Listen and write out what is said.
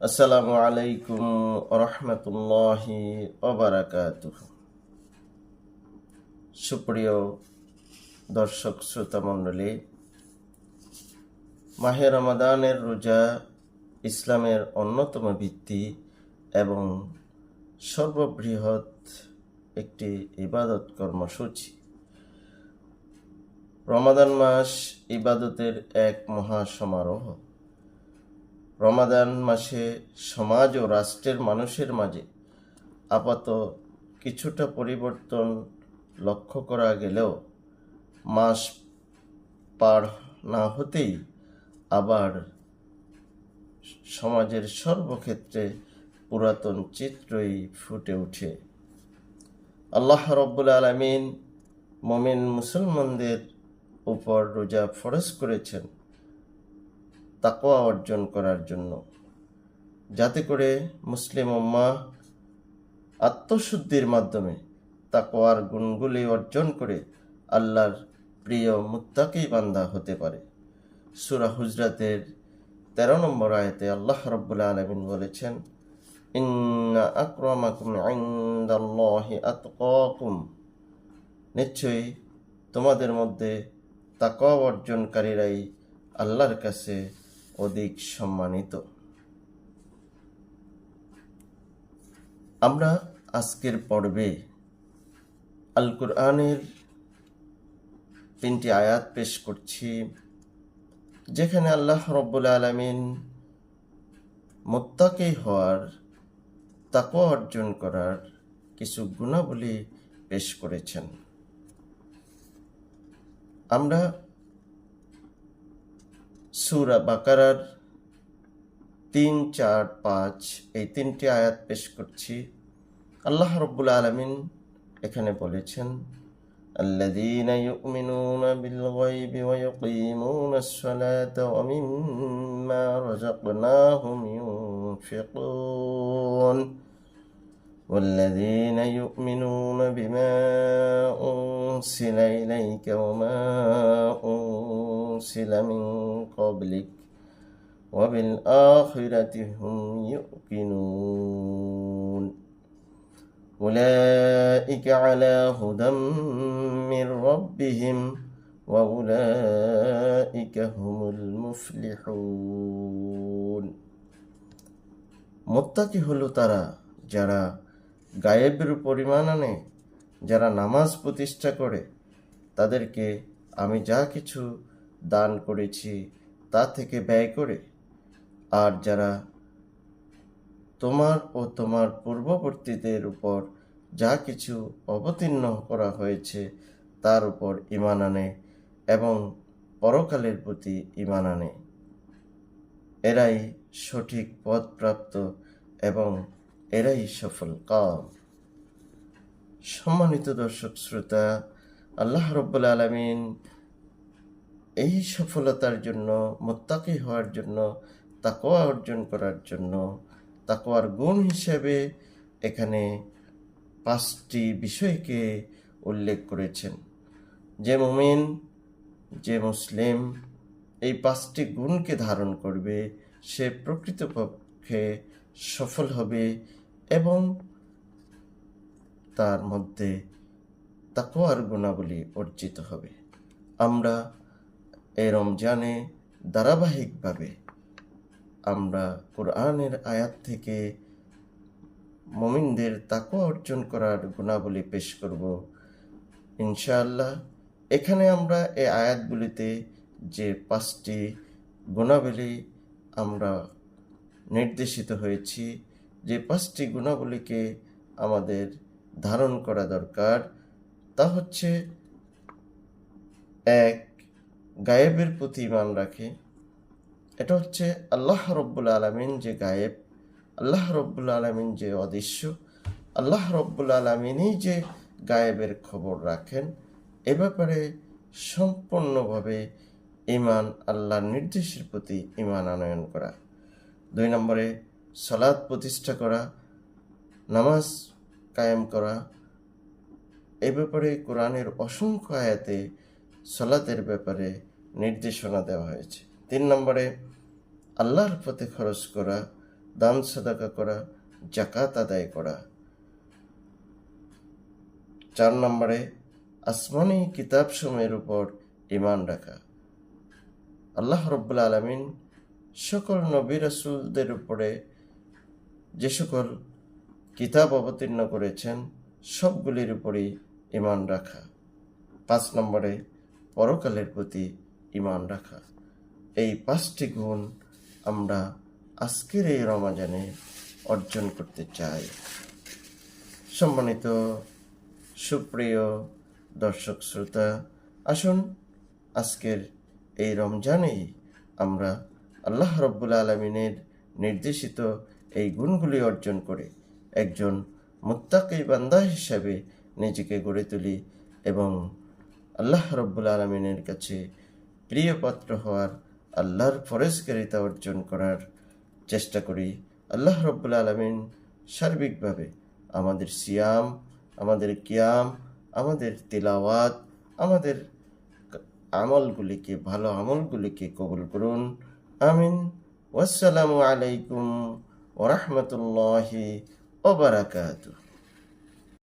আসসালামু আলাইকুম রহমতুল্লাহি ওবরাকাত সুপ্রিয় দর্শক শ্রোতা মণ্ডলী মাহে রমাদানের রোজা ইসলামের অন্যতম ভিত্তি এবং সর্ববৃহৎ একটি ইবাদত কর্মসূচি। রমাদান মাস ইবাদতের এক মহা সমারোহ। রমাদান মাসে সমাজ ও রাষ্ট্রের মানুষের মাঝে আপাত কিছুটা পরিবর্তন লক্ষ্য করা গেলেও মাস পার না হতেই আবার সমাজের সর্বক্ষেত্রে পুরাতন চিত্রই ফুটে ওঠে। আল্লাহ রব্বুল আলমিন মমিন মুসলমানদের উপর রোজা ফরজ করেছেন। তাকওয়া অর্জন করার জন্য। যাতে করে মুসলিম উম্মা আত্মশুদ্ধির মাধ্যমে তাকোয়ার গুণগুলি অর্জন করে আল্লাহর প্রিয় মুত্তাকি বান্দা হতে পারে। সুরা হুজরাতের তেরো নম্বর আয়তে আল্লাহ রব্বুল্লা আলমিন বলেছেন নিশ্চয়ই তোমাদের মধ্যে তাকওয়া অর্জনকারীরাই আল্লাহর কাছে অধিক সম্মানিত। আমরা আজকের পর্বে আল কুরআনের তিনটি আয়াত পেশ করছি, যেখানে আল্লাহ রব্বুল আলমিন মোত্তাকি হওয়ার, তাকওয়া অর্জন করার কিছু গুণাবলী পেশ করেছেন। আমরা সুরা বাকারার তিন চার পাঁচ এই তিনটি আয়াত পেশ করছি আল্লাহ রব্বুল আলমিন এখানে বলেছেন الذين يؤمنون بالغيب ويقيمون الصلاة ومما رزقناهم ينفقون والذين يؤمنون بما أنزل إليك وما أنزل من قبلك وبالآخرة هم يوقنون أولئك على هدى من ربهم وأولئك هم المفلحون মোত্তাকি হলো তারা যারা গায়েবের পরিমাণ আনে যারা নামাজ প্রতিষ্ঠা করে তাদেরকে আমি যা কিছু দান করেছি, তা থেকে ব্যয় করে। আর যারা তোমার ও তোমার পূর্ববর্তীদের উপর যা কিছু অবতীর্ণ করা হয়েছে, তার উপর ইমান আনে এবং পরকালের প্রতি ইমান আনে। এরাই সঠিক পদপ্রাপ্ত এবং এরাই সফল কাম। সম্মানিত দর্শক, শ্রোতা, আল্লাহ রব্বুল আলমিন এই সফলতার জন্য, মোত্তাকি হওয়ার জন্য তাকোয়া অর্জন করার জন্য তাকোয়ার গুণ হিসেবে এখানে পাঁচটি বিষয়কে উল্লেখ করেছেন। যে মুমিন, যে মুসলিম, এই পাঁচটি গুণকে ধারণ করবে, সে প্রকৃতপক্ষে সফল হবে এবং তার মধ্যে তাকোয়ার গুণাবলী অর্জিত হবে। আমরা এই রমজানে ধারাবাহিকভাবে আমরা কোরআনের আয়াত থেকে মমিনদের তাকওয়া অর্জন করার গুণাবলী পেশ করব। ইনশাআল্লাহ, এখানে আমরা এই আয়াতগুলিতে যে পাঁচটি গুণাবলী আমরা নির্দেশিত হয়েছি, যে পাঁচটি গুণাবলীকে আমাদের ধারণ করা দরকার, তা হচ্ছে এক গায়েবের প্রতি ইমান রাখে, এটা হচ্ছে আল্লাহ রব্বুল আলমিন যে গায়েব, আল্লাহ রব্বুল আলমিন যে অদৃশ্য, আল্লাহ রব্বুল আলমিনই যে গায়েবের খবর রাখেন। এ ব্যাপারে সম্পূর্ণভাবে ইমান আল্লাহর নির্দেশের প্রতি ইমান আনয়ন করা। দুই নম্বরে সলাদ প্রতিষ্ঠা করা, নামাজ কায়েম করা। এ ব্যাপারে কোরআনের অসংখ্য আয়াতে সলাতের ব্যাপারে নির্দেশনা দেওয়া হয়েছে। তিন নম্বরে, আল্লাহর পথে খরচ করা, দান সাদাকা করা জাকাত আদায় করা। চার নম্বরে, আসমানি কিতাব সময়ের উপর ইমান রাখা। আল্লাহ রব্বুল আলমিন সকল নবী রসুলদের উপরে যে সকল কিতাব অবতীর্ণ করেছেন, সবগুলির উপরই ইমান রাখা। পাঁচ নম্বরে পরকালের প্রতি ইমান রাখা। এই পাঁচটি গুণ আমরা আজকের এই রমাজানে অর্জন করতে চাই। সম্মানিত, সুপ্রিয় দর্শক শ্রোতা, আসুন আজকের এই রমজানেই আমরা আল্লাহ রব্বুল আলমিনের নির্দেশিত এই গুণগুলি অর্জন করে একজন মুত্তাকি বান্দা হিসাবে নিজেকে গড়ে তুলি এবং আল্লাহ রব্বুল আলমিনের কাছে প্রিয় পাত্র হওয়ার আল্লাহর ফরেজকারিতা অর্জন করার চেষ্টা করি। আল্লাহ রব্বুল আলমিন সার্বিকভাবে আমাদের সিয়াম, আমাদের কিয়াম, আমাদের তিলাওয়াত, আমাদের আমলগুলিকে, ভালো আমলগুলিকে কবুল করুন। আমিন। ওয়াসালামু আলাইকুম ওরহমতুল্লাহি ওবরাকাতুহ